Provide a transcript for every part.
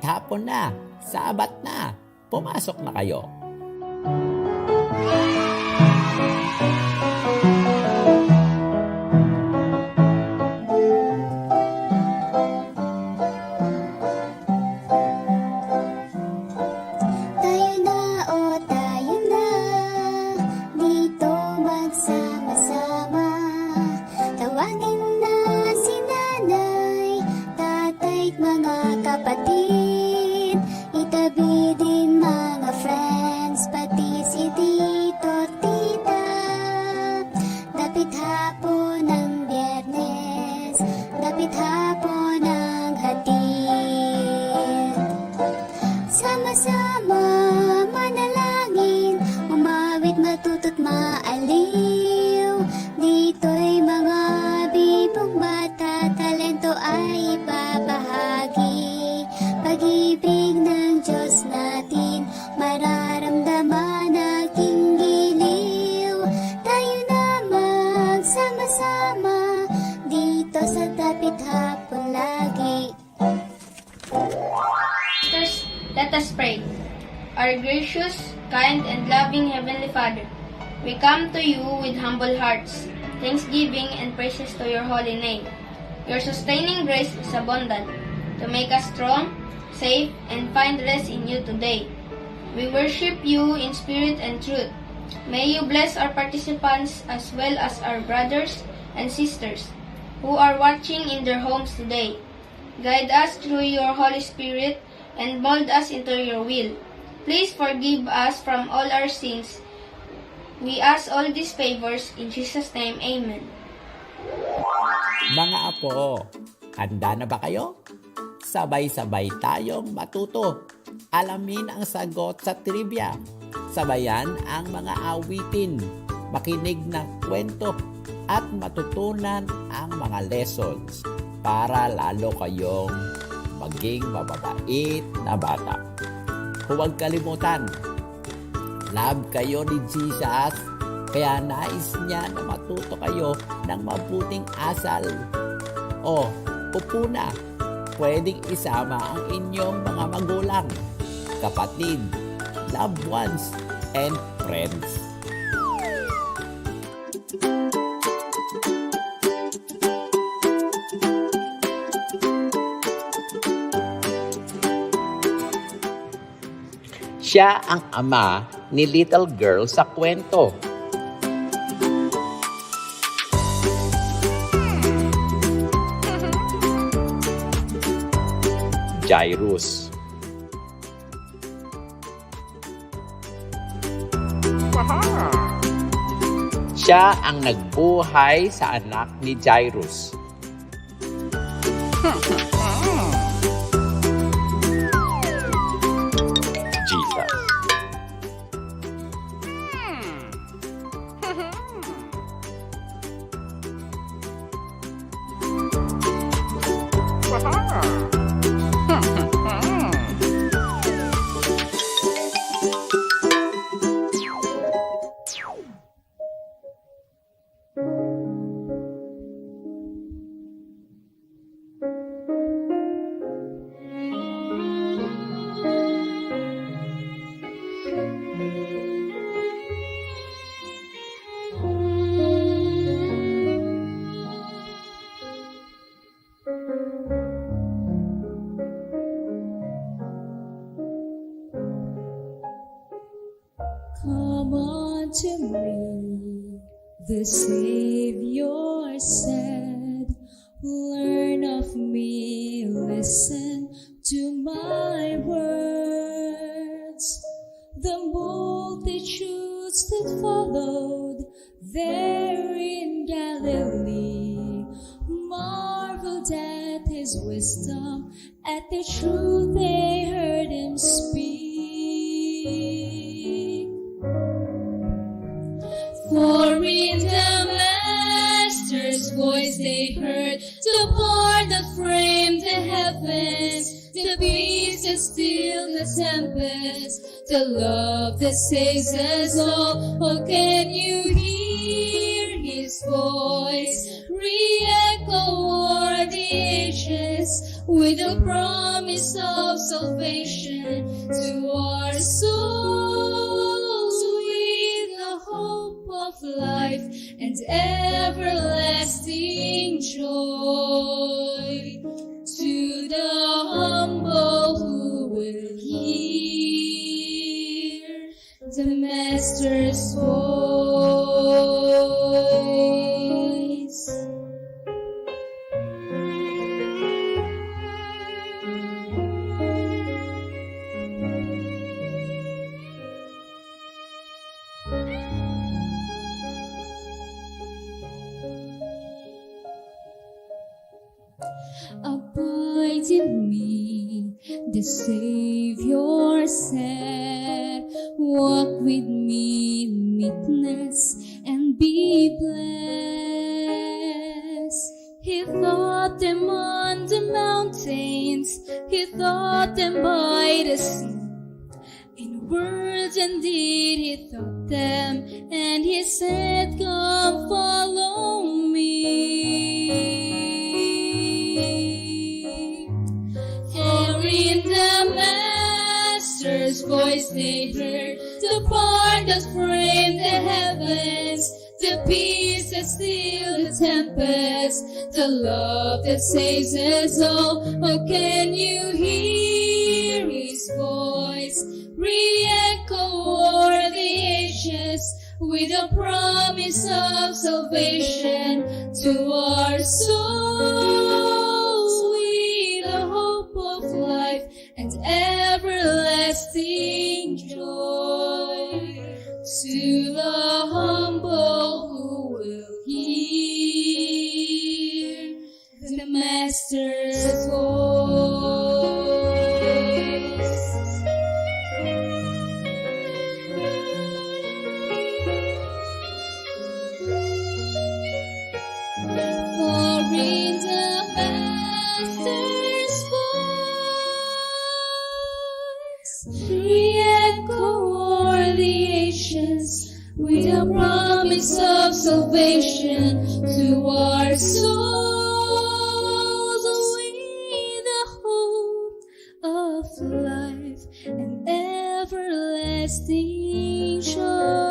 Kahit hapon na, sabat na, pumasok na kayo. Our gracious, kind, and loving Heavenly Father, we come to you with humble hearts, thanksgiving and praises to your holy name. Your sustaining grace is abundant to make us strong, safe, and find rest in you today. We worship you in spirit and truth. May you bless our participants as well as our brothers and sisters who are watching in their homes today. Guide us through your Holy Spirit and mold us into your will. Please forgive us from all our sins. We ask all these favors in Jesus' name. Amen. Mga apo, handa na ba kayo? Sabay-sabay tayong matuto. Alamin ang sagot sa trivia. Sabayan ang mga awitin, makinig ng kwento, at matutunan ang mga lessons para lalo kayong maging mababait na bata. Huwag kalimutan, love kayo ni Jesus kaya nais niya na matuto kayo ng mabuting asal. O, upo na. Pwedeng isama ang inyong mga magulang, kapatid, loved ones, and friends. Siya ang ama ni little girl sa kwento. Jairus. Siya ang nagbuhay sa anak ni Jairus. The multitudes that followed there in Galilee marveled at his wisdom, at the truth they heard him speak. For in the Master's voice they heard the part that framed the heavens, the peace that still the tempest, the love that saves us all. Oh, can you hear His voice re-echo o'er the ages with the promise of salvation to our souls with the hope of life and everlasting joy voice they heard the part that framed the heavens, the peace that still the tempest, the love that saves us all. Oh, can you hear his voice? Re-echo o'er the ages with a promise of salvation to our souls and everlasting joy to the extinction.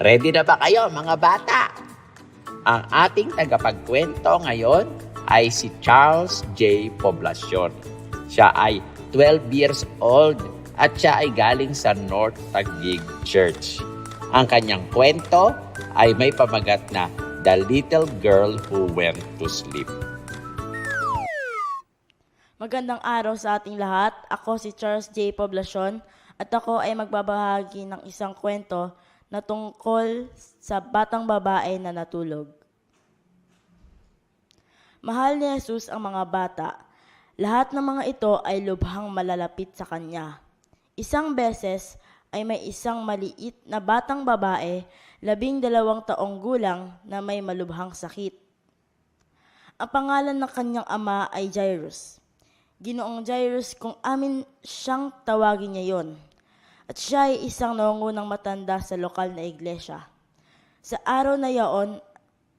Ready na ba kayo mga bata? Ang ating tagapagkwento ngayon ay si Charles J. Poblacion. Siya ay 12 years old at siya ay galing sa North Taguig Church. Ang kanyang kwento ay may pamagat na The Little Girl Who Went to Sleep. Magandang araw sa ating lahat. Ako si Charles J. Poblacion at ako ay magbabahagi ng isang kwento na tungkol sa batang babae na natulog. Mahal ni Jesus ang mga bata. Lahat ng mga ito ay lubhang malalapit sa Kanya. Isang beses ay may isang maliit na batang babae, labing dalawang taong gulang na may malubhang sakit. Ang pangalan ng kanyang ama ay Jairus. Ginoong Jairus kung amin siyang tawagin niya yon. At siya ay isang nangungunang matanda sa lokal na iglesia. Sa araw na yaon,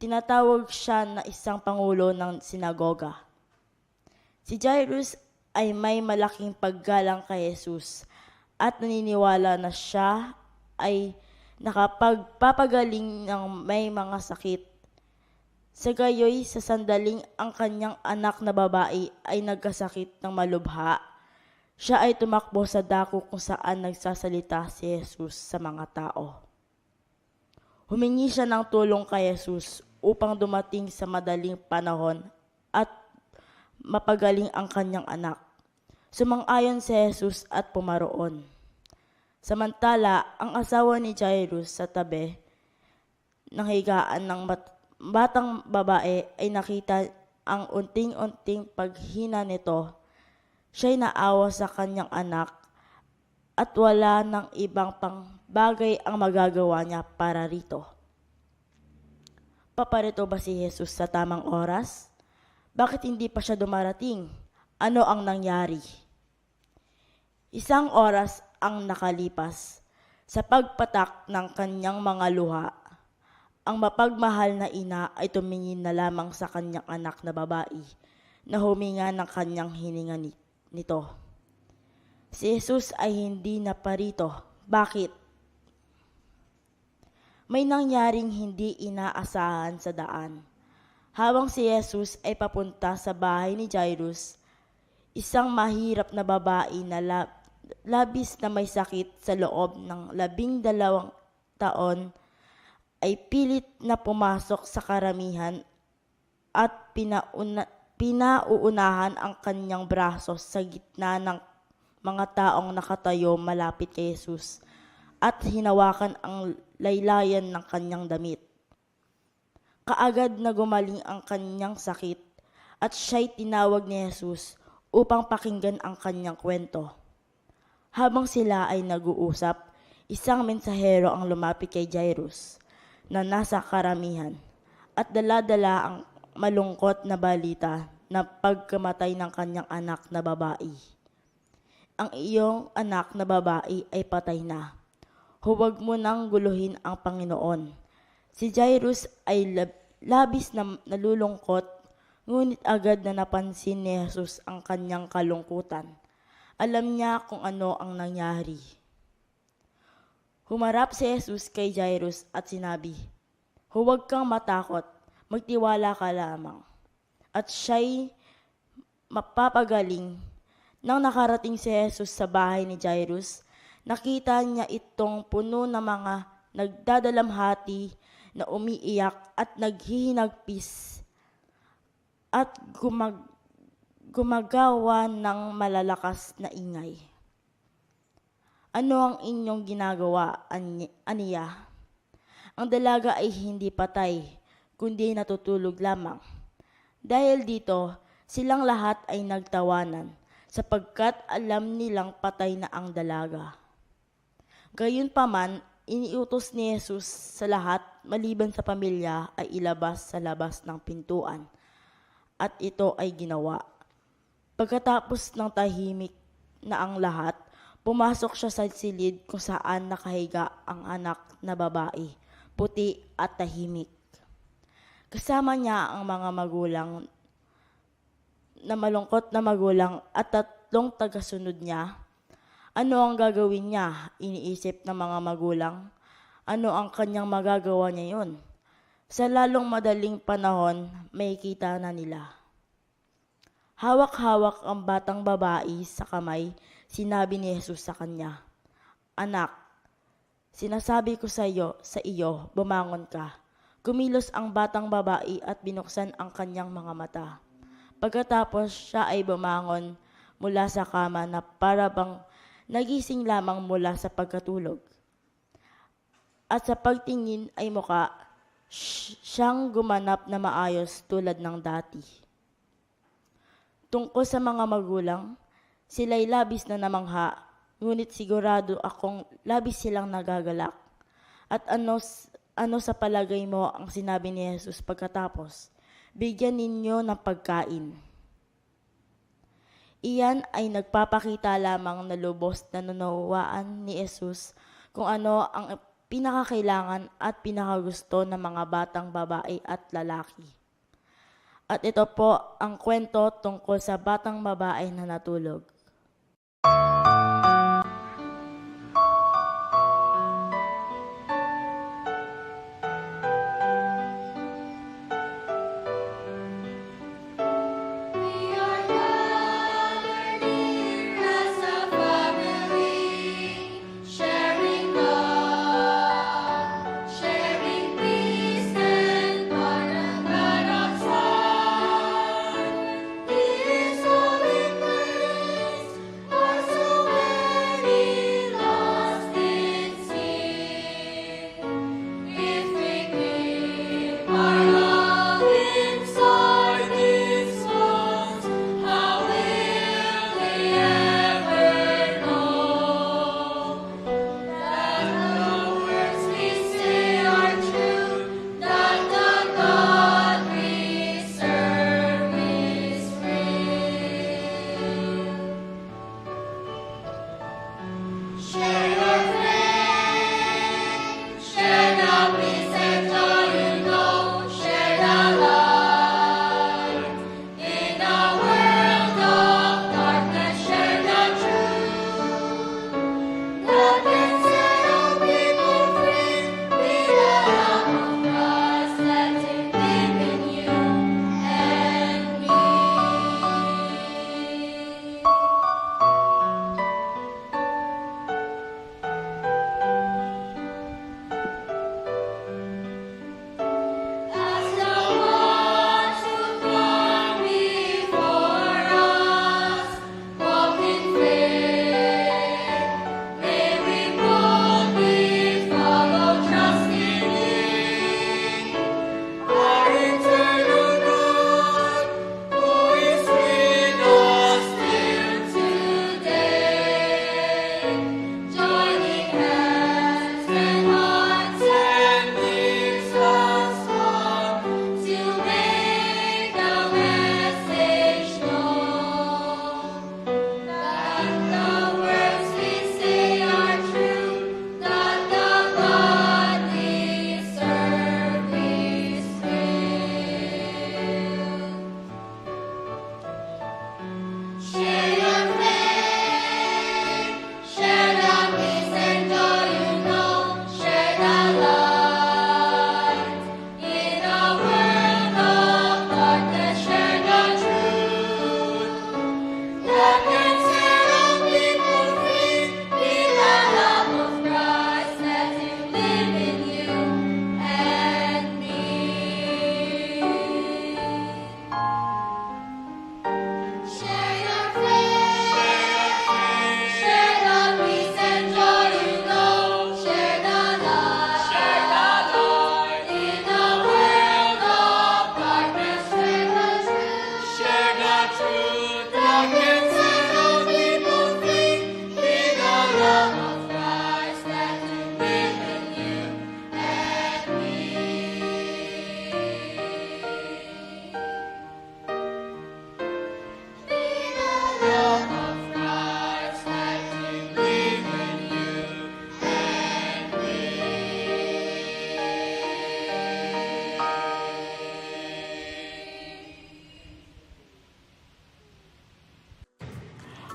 tinatawag siya na isang pangulo ng sinagoga. Si Jairus ay may malaking paggalang kay Jesus at naniniwala na siya ay nakapagpapagaling ng may mga sakit sa gayoy, sa sandaling ang kanyang anak na babae ay nagkasakit ng malubha, siya ay tumakbo sa dako kung saan nagsasalita si Jesus sa mga tao. Humingi siya ng tulong kay Jesus upang dumating sa madaling panahon at mapagaling ang kanyang anak. Sumang-ayon si Jesus at pumaroon. Samantala, ang asawa ni Jairus sa tabi ng higaan ng bat- batang babae ay nakita ang unting-unting paghina nito. Siya'y naawa sa kanyang anak at wala ng ibang pang bagay ang magagawa niya para rito. Paparito ba si Jesus sa tamang oras? Bakit hindi pa siya dumarating? Ano ang nangyari? Isang oras ang nakalipas sa pagpatak ng kanyang mga luha. Ang mapagmahal na ina ay tumingin na lamang sa kanyang anak na babae na huminga ng kanyang hininga ni- nito. Si Jesus ay hindi na parito. Bakit? May nangyaring hindi inaasahan sa daan. Habang si Jesus ay papunta sa bahay ni Jairus, isang mahirap na babae na la- labis na may sakit sa loob ng labing dalawang taon ay pilit na pumasok sa karamihan at pinauna, pinauunahan ang kanyang braso sa gitna ng mga taong nakatayo malapit kay Jesus at hinawakan ang laylayan ng kanyang damit. Kaagad na gumaling ang kanyang sakit at siya'y tinawag ni Jesus upang pakinggan ang kanyang kwento. Habang sila ay nag-uusap, isang mensahero ang lumapit kay Jairus na nasa karamihan at dala-dala ang malungkot na balita na pagkamatay ng kanyang anak na babae. Ang iyong anak na babae ay patay na. Huwag mo nang guluhin ang Panginoon. Si Jairus ay lab- labis na nalulungkot, ngunit agad na napansin ni Jesus ang kanyang kalungkutan. Alam niya kung ano ang nangyari. Humarap si Jesus kay Jairus at sinabi, Huwag kang matakot, magtiwala ka lamang. At siya'y mapapagaling. Nang nakarating si Jesus sa bahay ni Jairus, nakita niya itong puno ng mga nagdadalamhati na umiiyak at naghihinagpis at gumag gumagawa ng malalakas na ingay. Ano ang inyong ginagawa, Ani- Aniya? Ang dalaga ay hindi patay, kundi natutulog lamang. Dahil dito, silang lahat ay nagtawanan, sapagkat alam nilang patay na ang dalaga. Gayunpaman, iniutos ni Jesus sa lahat maliban sa pamilya ay ilabas sa labas ng pintuan. At ito ay ginawa. Pagkatapos ng tahimik na ang lahat, pumasok siya sa silid kung saan nakahiga ang anak na babae, puti at tahimik. Kasama niya ang mga magulang na malungkot na magulang at tatlong tagasunod niya. Ano ang gagawin niya? Iniisip ng mga magulang. Ano ang kanyang magagawa niya yun? Sa lalong madaling panahon, may kita na nila. Hawak-hawak ang batang babae sa kamay, sinabi ni Jesus sa kanya, Anak, sinasabi ko sa iyo, sa iyo, bumangon ka. Kumilos ang batang babae at binuksan ang kanyang mga mata. Pagkatapos siya ay bumangon mula sa kama na para bang nagising lamang mula sa pagkatulog. At sa pagtingin ay muka, siyang gumanap na maayos tulad ng dati. Tungkol sa mga magulang, sila'y labis na namangha, ngunit sigurado akong labis silang nagagalak. At ano, ano sa palagay mo ang sinabi ni Jesus pagkatapos? Bigyan ninyo ng pagkain. Iyan ay nagpapakita lamang na lubos na nanawaan ni Jesus kung ano ang pinakakailangan at pinakagusto ng mga batang babae at lalaki. At ito po ang kwento tungkol sa batang babae na natulog.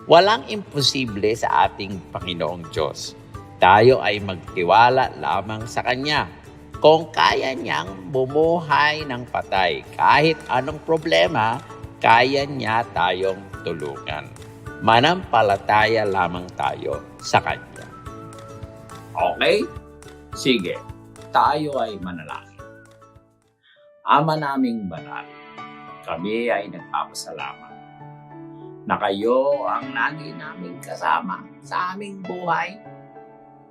Walang imposible sa ating Panginoong Diyos. Tayo ay magtiwala lamang sa Kanya. Kung kaya niyang bumuhay ng patay, kahit anong problema, kaya niya tayong tulungan. Manampalataya lamang tayo sa Kanya. Okay? Sige, tayo ay manalangin. Ama naming banal, kami ay nagpapasalamat na kayo ang lagi naming kasama sa aming buhay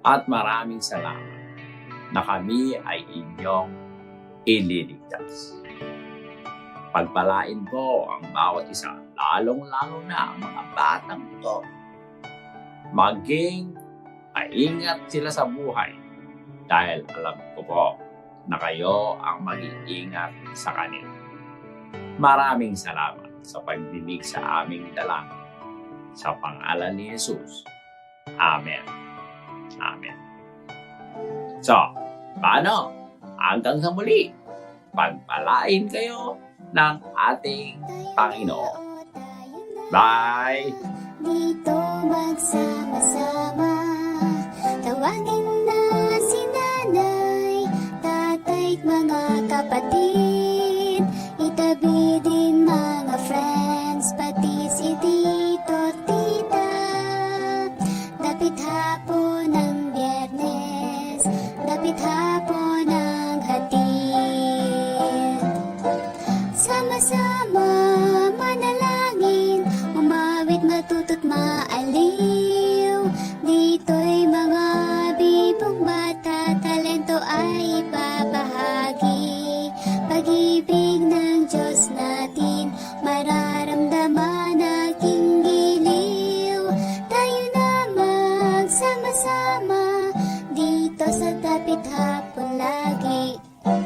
at maraming salamat na kami ay inyong ililigtas. Pagpalain po ang bawat isa, lalong-lalo na ang mga batang to. Maging maingat sila sa buhay dahil alam ko po na kayo ang mag-iingat sa kanila. Maraming salamat sa pagdinig sa aming dalangin. Sa pangalan ni Jesus. Amen. Amen. So, paano? Hanggang sa muli, pagpalain kayo ng ating Panginoon. Bye! Dito magsama-sama Tawagin na si nanay Tatay't mga kapatid